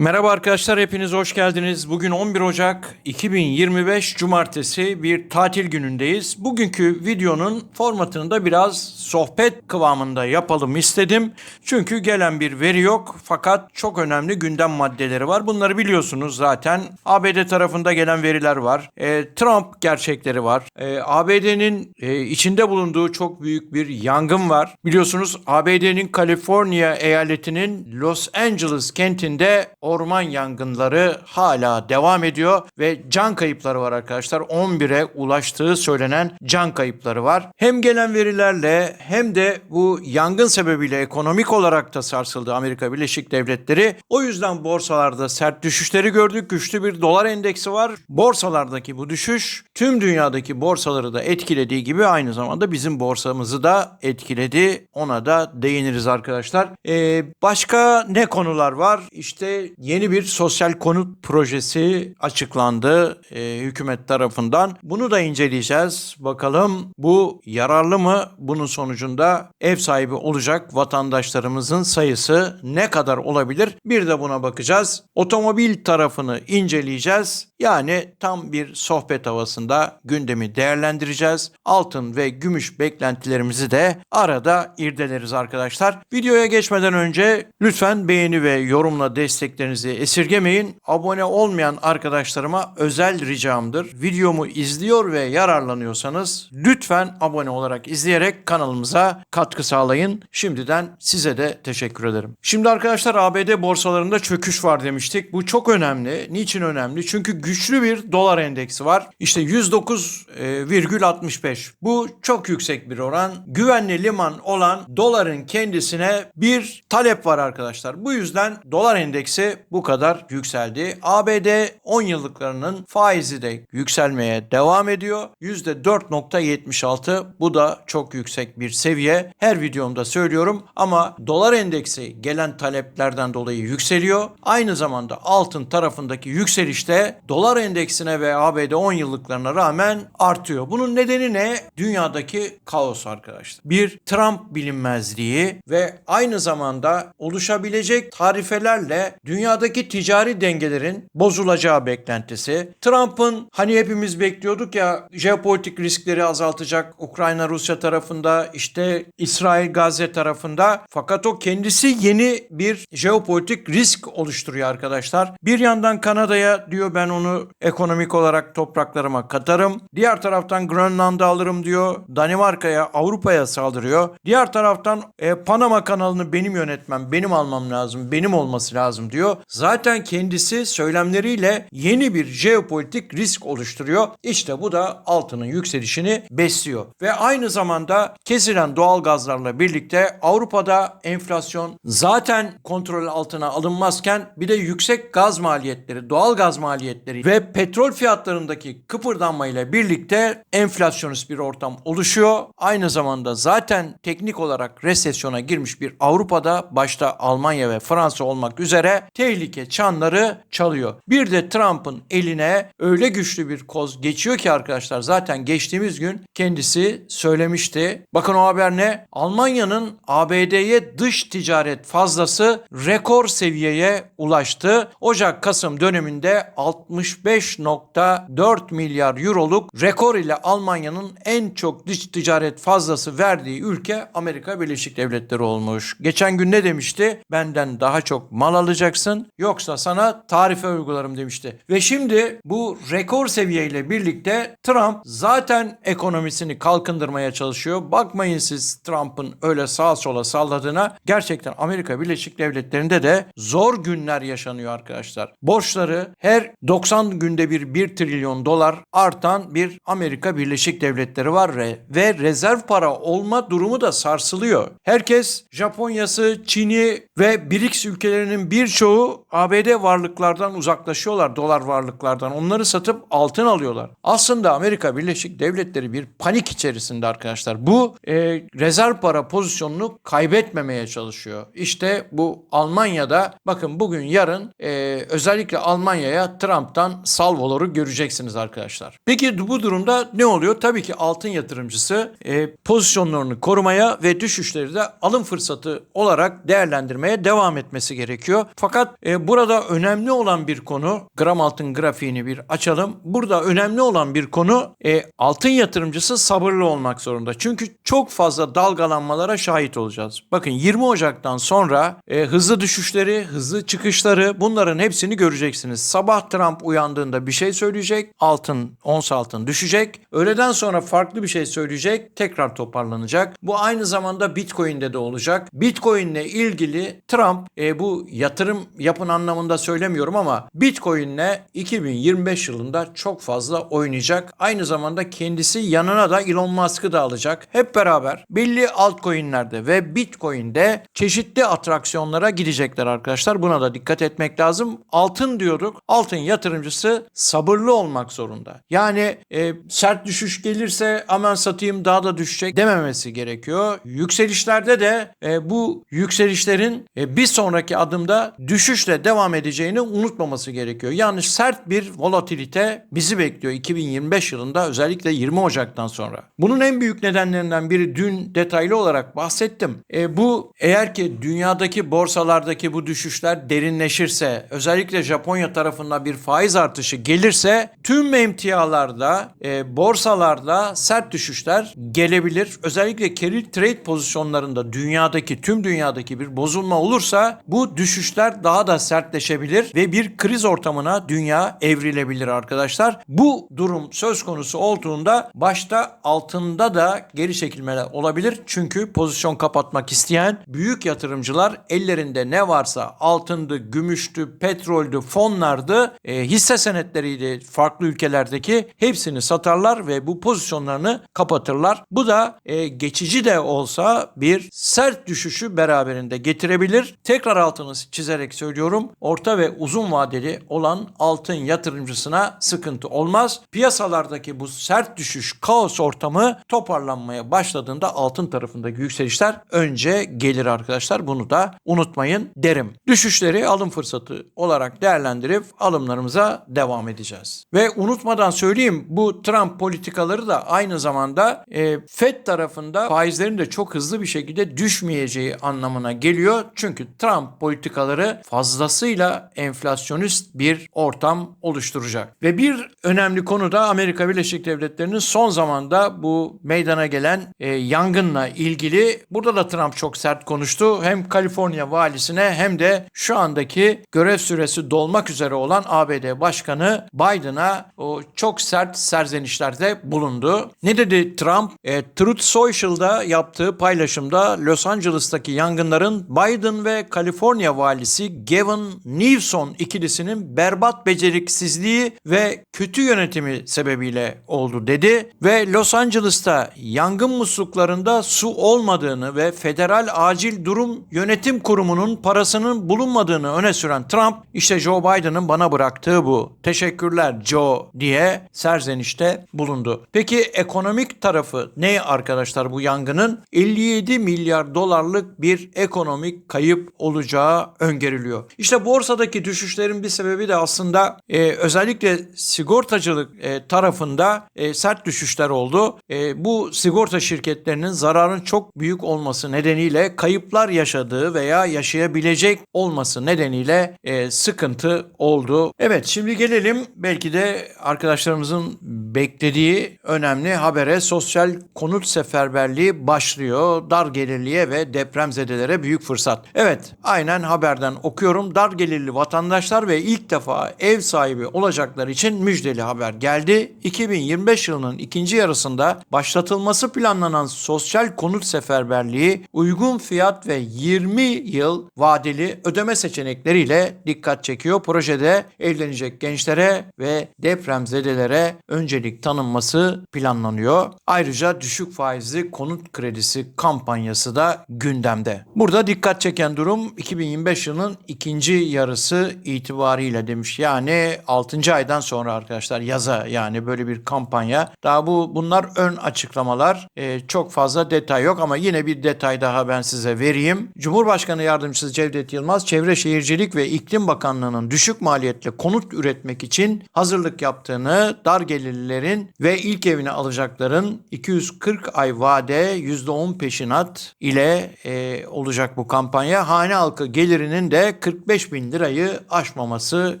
Merhaba arkadaşlar hepiniz hoş geldiniz. Bugün 11 Ocak 2025 Cumartesi bir tatil günündeyiz. Bugünkü videonun formatını da biraz sohbet kıvamında yapalım istedim. Çünkü gelen bir veri yok fakat çok önemli gündem maddeleri var. Bunları biliyorsunuz zaten. ABD tarafında gelen veriler var. E, Trump gerçekleri var. E, ABD'nin e, içinde bulunduğu çok büyük bir yangın var. Biliyorsunuz ABD'nin Kaliforniya eyaletinin Los Angeles kentinde orman yangınları hala devam ediyor ve can kayıpları var arkadaşlar. 11'e ulaştığı söylenen can kayıpları var. Hem gelen verilerle hem de bu yangın sebebiyle ekonomik olarak da sarsıldı Amerika Birleşik Devletleri. O yüzden borsalarda sert düşüşleri gördük. Güçlü bir dolar endeksi var. Borsalardaki bu düşüş tüm dünyadaki borsaları da etkilediği gibi aynı zamanda bizim borsamızı da etkiledi. Ona da değiniriz arkadaşlar. Ee, başka ne konular var? İşte yeni bir sosyal konut projesi açıklandı e, hükümet tarafından. Bunu da inceleyeceğiz. Bakalım bu yararlı mı? Bunun sonucunda ev sahibi olacak vatandaşlarımızın sayısı ne kadar olabilir? Bir de buna bakacağız. Otomobil tarafını inceleyeceğiz. Yani tam bir sohbet havasında gündemi değerlendireceğiz. Altın ve gümüş beklentilerimizi de arada irdeleriz arkadaşlar. Videoya geçmeden önce lütfen beğeni ve yorumla desteklerinizi esirgemeyin. Abone olmayan arkadaşlarıma özel ricamdır. Videomu izliyor ve yararlanıyorsanız lütfen abone olarak izleyerek kanalımıza katkı sağlayın. Şimdiden size de teşekkür ederim. Şimdi arkadaşlar ABD borsalarında çöküş var demiştik. Bu çok önemli. Niçin önemli? Çünkü güçlü bir dolar endeksi var. İşte 109,65. Bu çok yüksek bir oran. Güvenli liman olan doların kendisine bir talep var arkadaşlar. Bu yüzden dolar endeksi bu kadar yükseldi. ABD 10 yıllıklarının faizi de yükselmeye devam ediyor. %4.76 bu da çok yüksek bir seviye. Her videomda söylüyorum ama dolar endeksi gelen taleplerden dolayı yükseliyor. Aynı zamanda altın tarafındaki yükselişte dolar endeksine ve ABD 10 yıllıklarına rağmen artıyor. Bunun nedeni ne? Dünyadaki kaos arkadaşlar. Bir Trump bilinmezliği ve aynı zamanda oluşabilecek tarifelerle dünyadaki ticari dengelerin bozulacağı beklentisi. Trump'ın hani hepimiz bekliyorduk ya jeopolitik riskleri azaltacak Ukrayna Rusya tarafında işte İsrail Gazze tarafında fakat o kendisi yeni bir jeopolitik risk oluşturuyor arkadaşlar. Bir yandan Kanada'ya diyor ben onu ekonomik olarak topraklarıma katarım. Diğer taraftan Grönland'ı alırım diyor. Danimarka'ya, Avrupa'ya saldırıyor. Diğer taraftan e, Panama kanalını benim yönetmem, benim almam lazım, benim olması lazım diyor. Zaten kendisi söylemleriyle yeni bir jeopolitik risk oluşturuyor. İşte bu da altının yükselişini besliyor. Ve aynı zamanda kesilen doğal gazlarla birlikte Avrupa'da enflasyon zaten kontrol altına alınmazken bir de yüksek gaz maliyetleri, doğal gaz maliyetleri ve petrol fiyatlarındaki kıpırdanmayla birlikte enflasyonist bir ortam oluşuyor. Aynı zamanda zaten teknik olarak resesyona girmiş bir Avrupa'da başta Almanya ve Fransa olmak üzere tehlike çanları çalıyor. Bir de Trump'ın eline öyle güçlü bir koz geçiyor ki arkadaşlar zaten geçtiğimiz gün kendisi söylemişti. Bakın o haber ne? Almanya'nın ABD'ye dış ticaret fazlası rekor seviyeye ulaştı. Ocak-Kasım döneminde 65.4 milyar euroluk rekor ile Almanya'nın en çok dış ticaret fazlası verdiği ülke Amerika Birleşik Devletleri olmuş. Geçen gün ne demişti? Benden daha çok mal alacaksın yoksa sana tarife uygularım demişti. Ve şimdi bu rekor seviyeyle birlikte Trump zaten ekonomisini kalkındırmaya çalışıyor. Bakmayın siz Trump'ın öyle sağa sola salladığına. Gerçekten Amerika Birleşik Devletleri'nde de zor günler yaşanıyor arkadaşlar. Borçları her 90 günde bir 1 trilyon dolar artan bir Amerika Birleşik Devletleri var ve, ve rezerv para olma durumu da sarsılıyor. Herkes Japonya'sı, Çin'i ve BRICS ülkelerinin birçoğu ABD varlıklardan uzaklaşıyorlar, dolar varlıklardan. Onları satıp altın alıyorlar. Aslında Amerika Birleşik Devletleri bir panik içerisinde arkadaşlar. Bu e, rezerv para pozisyonunu kaybetmemeye çalışıyor. İşte bu Almanya'da bakın bugün yarın e, özellikle Almanya'ya Trump'tan salvoları göreceksiniz arkadaşlar. Peki bu durumda ne oluyor? Tabii ki altın yatırımcısı e, pozisyonlarını korumaya ve düşüşleri de alım fırsatı olarak değerlendirmeye devam etmesi gerekiyor. Fakat E, burada önemli olan bir konu, gram altın grafiğini bir açalım. Burada önemli olan bir konu e, altın yatırımcısı sabırlı olmak zorunda. Çünkü çok fazla dalgalanmalara şahit olacağız. Bakın 20 Ocak'tan sonra e, hızlı düşüşleri, hızlı çıkışları bunların hepsini göreceksiniz. Sabah Trump uyandığında bir şey söyleyecek, altın, ons altın düşecek. Öğleden sonra farklı bir şey söyleyecek, tekrar toparlanacak. Bu aynı zamanda Bitcoin'de de olacak. Bitcoin'le ilgili Trump e, bu yatırım yapın anlamında söylemiyorum ama Bitcoin'le 2025 yılında çok fazla oynayacak. Aynı zamanda kendisi yanına da Elon Musk'ı da alacak. Hep beraber belli altcoin'lerde ve Bitcoin'de çeşitli atraksiyonlara gidecekler arkadaşlar. Buna da dikkat etmek lazım. Altın diyorduk. Altın yatırımcısı sabırlı olmak zorunda. Yani e, sert düşüş gelirse aman satayım daha da düşecek dememesi gerekiyor. Yükselişlerde de e, bu yükselişlerin e, bir sonraki adımda düşüşle devam edeceğini unutmaması gerekiyor. Yani sert bir volatilite bizi bekliyor 2025 yılında özellikle 20 Ocak'tan sonra. Bunun en büyük nedenlerinden biri dün detaylı olarak bahsettim. E, bu eğer ki dünyadaki borsalardaki bu düşüşler derinleşirse özellikle Japonya tarafından bir faiz artışı gelirse tüm emtialarda e, borsalarda sert düşüşler gelebilir. Özellikle carry trade pozisyonlarında dünyadaki tüm dünyadaki bir bozulma olursa bu düşüşler daha da sertleşebilir ve bir kriz ortamına dünya evrilebilir arkadaşlar. Bu durum söz konusu olduğunda başta altında da geri çekilmeler olabilir. Çünkü pozisyon kapatmak isteyen büyük yatırımcılar ellerinde ne varsa altındı, gümüştü, petroldü, fonlardı, e, hisse senetleriydi farklı ülkelerdeki hepsini satarlar ve bu pozisyonlarını kapatırlar. Bu da e, geçici de olsa bir sert düşüşü beraberinde getirebilir. Tekrar altını çizerek söylüyorum. Orta ve uzun vadeli olan altın yatırımcısına sıkıntı olmaz. Piyasalardaki bu sert düşüş, kaos ortamı toparlanmaya başladığında altın tarafındaki yükselişler önce gelir arkadaşlar. Bunu da unutmayın derim. Düşüşleri alım fırsatı olarak değerlendirip alımlarımıza devam edeceğiz. Ve unutmadan söyleyeyim bu Trump politikaları da aynı zamanda e, Fed tarafında faizlerin de çok hızlı bir şekilde düşmeyeceği anlamına geliyor. Çünkü Trump politikaları fazlasıyla enflasyonist bir ortam oluşturacak. Ve bir önemli konu da Amerika Birleşik Devletleri'nin son zamanda bu meydana gelen e, yangınla ilgili. Burada da Trump çok sert konuştu. Hem Kaliforniya valisine hem de şu andaki görev süresi dolmak üzere olan ABD Başkanı Biden'a o çok sert serzenişlerde bulundu. Ne dedi Trump? E, Truth Social'da yaptığı paylaşımda Los Angeles'taki yangınların Biden ve Kaliforniya valisi Gavin Newsom ikilisinin berbat beceriksizliği ve kötü yönetimi sebebiyle oldu dedi ve Los Angeles'ta yangın musluklarında su olmadığını ve Federal Acil Durum Yönetim Kurumu'nun parasının bulunmadığını öne süren Trump işte Joe Biden'ın bana bıraktığı bu. Teşekkürler Joe diye serzenişte bulundu. Peki ekonomik tarafı ne arkadaşlar bu yangının? 57 milyar dolarlık bir ekonomik kayıp olacağı öngörülüyor. İşte borsadaki düşüşlerin bir sebebi de aslında e, özellikle sigortacılık e, tarafında e, sert düşüşler oldu. E, bu sigorta şirketlerinin zararın çok büyük olması nedeniyle kayıplar yaşadığı veya yaşayabilecek olması nedeniyle e, sıkıntı oldu. Evet şimdi gelelim belki de arkadaşlarımızın beklediği önemli habere sosyal konut seferberliği başlıyor. Dar gelirliye ve depremzedelere büyük fırsat. Evet aynen haberden okuyorum. Dar gelirli vatandaşlar ve ilk defa ev sahibi olacaklar için müjdeli haber geldi. 2025 yılının ikinci yarısında başlatılması planlanan sosyal konut seferberliği uygun fiyat ve 20 yıl vadeli ödeme seçenekleriyle dikkat çekiyor. Projede evlenecek gençlere ve depremzedelere öncelik tanınması planlanıyor. Ayrıca düşük faizli konut kredisi kampanyası da gündemde. Burada dikkat çeken durum 2025 yılının ikinci yarısı itibariyle demiş. Yani 6. aydan sonra arkadaşlar yaza yani böyle bir kampanya. Daha bu bunlar ön açıklamalar. Ee, çok fazla detay yok ama yine bir detay daha ben size vereyim. Cumhurbaşkanı Yardımcısı Cevdet Yılmaz Çevre Şehircilik ve İklim Bakanlığı'nın düşük maliyetle konut üretmek için hazırlık yaptığını, dar gelirlilerin ve ilk evini alacakların 240 ay vade %10 peşinat ile e, olacak bu kampanya. Hane halkı gelirinin de ve 45 bin lirayı aşmaması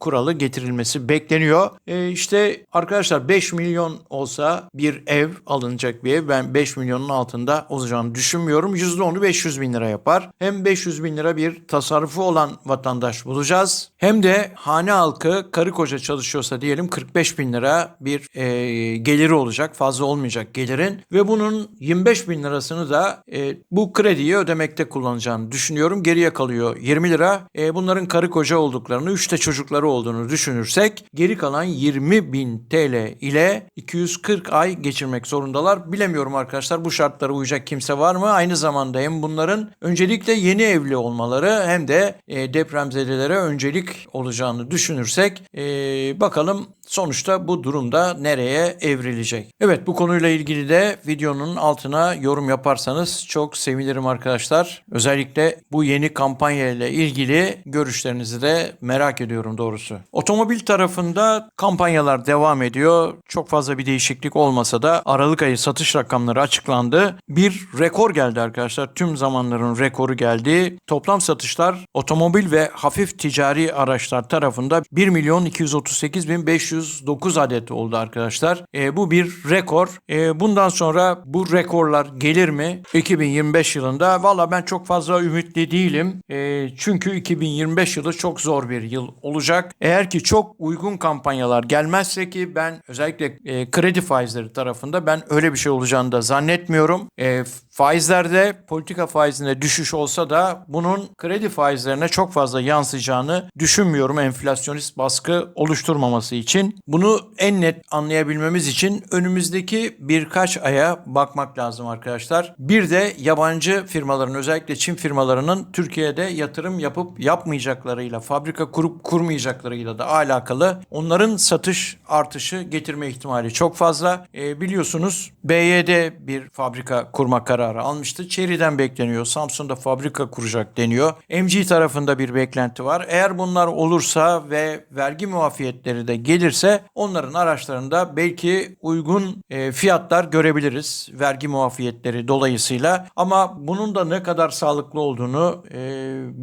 kuralı getirilmesi bekleniyor. E, işte arkadaşlar 5 milyon olsa bir ev alınacak bir ev ben 5 milyonun altında olacağını düşünmüyorum. %10'u 500 bin lira yapar. Hem 500 bin lira bir tasarrufu olan vatandaş bulacağız. Hem de hane halkı karı koca çalışıyorsa diyelim 45 bin lira bir e, geliri olacak. Fazla olmayacak gelirin. Ve bunun 25 bin lirasını da e, bu krediyi ödemekte kullanacağını düşünüyorum. Geriye kalıyor 20 lira. E, bunların karı koca olduklarını, 3 de çocukları olduğunu düşünürsek geri kalan 20 bin TL ile 240 ay geçirmek zorundalar. Bilemiyorum arkadaşlar bu şartlara uyacak kimse var mı? Aynı zamanda hem bunların öncelikle yeni evli olmaları hem de e, depremzedelere öncelik olacağını düşünürsek e, bakalım sonuçta bu durumda nereye evrilecek? Evet bu konuyla ilgili de videonun altına yorum yaparsanız çok sevinirim arkadaşlar. Özellikle bu yeni kampanya ile ilgili görüşlerinizi de merak ediyorum doğrusu. Otomobil tarafında kampanyalar devam ediyor. Çok fazla bir değişiklik olmasa da Aralık ayı satış rakamları açıklandı. Bir rekor geldi arkadaşlar. Tüm zamanların rekoru geldi. Toplam satışlar otomobil ve hafif ticari araçlar tarafında 1 milyon 238 bin 509 adet oldu arkadaşlar. E, bu bir rekor. E, bundan sonra bu rekorlar gelir mi? 2025 yılında valla ben çok fazla ümitli değilim. E, çünkü 2025 yılı çok zor bir yıl olacak. Eğer ki çok uygun kampanyalar gelmezse ki ben özellikle e, kredi faizleri tarafında ben öyle bir şey olacağını da zannetmiyorum. E, faizlerde politika faizinde düşüş olsa da bunun kredi faizlerine çok fazla yansıyacağını düşünmüyorum enflasyonist baskı oluşturmaması için. Bunu en net anlayabilmemiz için önümüzdeki birkaç aya bakmak lazım arkadaşlar. Bir de yabancı firmaların özellikle Çin firmalarının Türkiye'de yatırım yapıp yapmayacaklarıyla, fabrika kurup kurmayacaklarıyla da alakalı onların satış artışı getirme ihtimali çok fazla. E, biliyorsunuz BYD bir fabrika kurma kararı almıştı. Chery'den bekleniyor. Samsun'da fabrika kuracak deniyor. MG tarafında bir beklenti var. Eğer bunlar olursa ve vergi muafiyetleri de gelirse onların araçlarında belki uygun e, fiyatlar görebiliriz. Vergi muafiyetleri dolayısıyla. Ama bunun da ne kadar sağlıklı olduğunu e,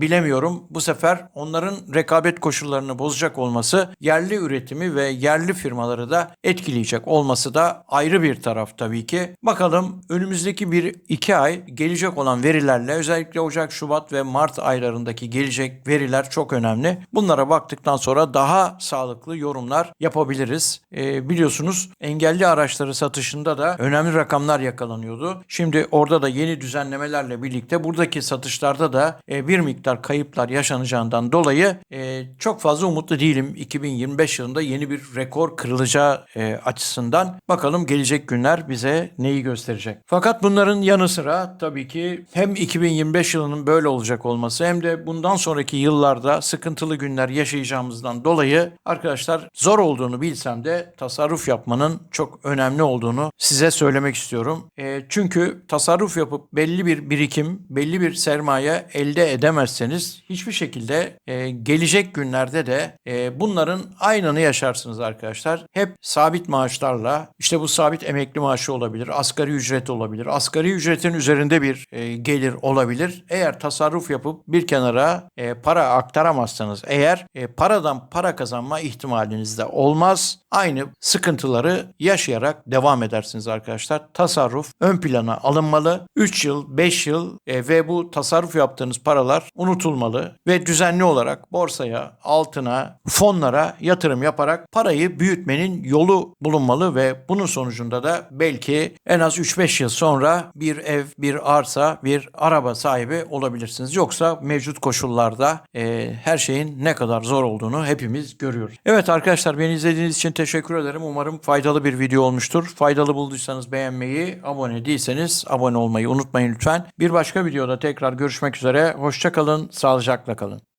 bilemiyorum. Bu sefer onların rekabet koşullarını bozacak olması yerli üretimi ve yerli firmaları da etkileyecek olması da ayrı bir taraf tabii ki. Bakalım önümüzdeki bir iki ay gelecek olan verilerle özellikle Ocak, Şubat ve Mart aylarındaki gelecek veriler çok önemli. Bunlara baktıktan sonra daha sağlıklı yorumlar yapabiliriz. Ee, biliyorsunuz engelli araçları satışında da önemli rakamlar yakalanıyordu. Şimdi orada da yeni düzenlemelerle birlikte buradaki satışlarda da e, bir miktar kayıplar yaşanacağından dolayı e, çok fazla umutlu değilim. 2025 yılında yeni bir rekor kırılacağı e, açısından bakalım gelecek günler bize neyi gösterecek. Fakat bunların yanı sıra tabii ki hem 2025 yılının böyle olacak olması hem de bundan sonraki yıllarda sıkıntılı günler yaşayacağımızdan dolayı arkadaşlar zor olduğunu bilsem de tasarruf yapmanın çok önemli olduğunu size söylemek istiyorum. E, çünkü tasarruf yapıp belli bir birikim, belli bir sermaye elde edemezseniz hiçbir şekilde e, gelecek günlerde de e, bunların aynını yaşarsınız arkadaşlar. Hep sabit maaşlarla işte bu sabit emekli maaşı olabilir, asgari ücret olabilir. Asgari ücretin üzerinde bir e, gelir olabilir. Eğer tasarruf yapıp bir kenara e, para aktaramazsanız eğer e, paradan para kazanma ihtimaliniz de olmaz. Aynı sıkıntıları yaşayarak devam edersiniz arkadaşlar. Tasarruf ön plana alınmalı. 3 yıl, 5 yıl e, ve bu tasarruf yaptığınız paralar unutulmalı ve düzenli olarak borsaya, altına, fonlara yatırım yaparak parayı büyütmenin yolu bulunmalı ve bunun sonucunda da belki en az 3-5 yıl sonra bir ev, bir arsa, bir araba sahibi olabilirsiniz. Yoksa mevcut koşullarda e, her şeyin ne kadar zor olduğunu hepimiz görüyoruz. Evet arkadaşlar beni izlediğiniz için teşekkür ederim. Umarım faydalı bir video olmuştur. Faydalı bulduysanız beğenmeyi, abone değilseniz abone olmayı unutmayın lütfen. Bir başka videoda tekrar görüşmek üzere. Hoşçakalın, sağlıcakla kalın.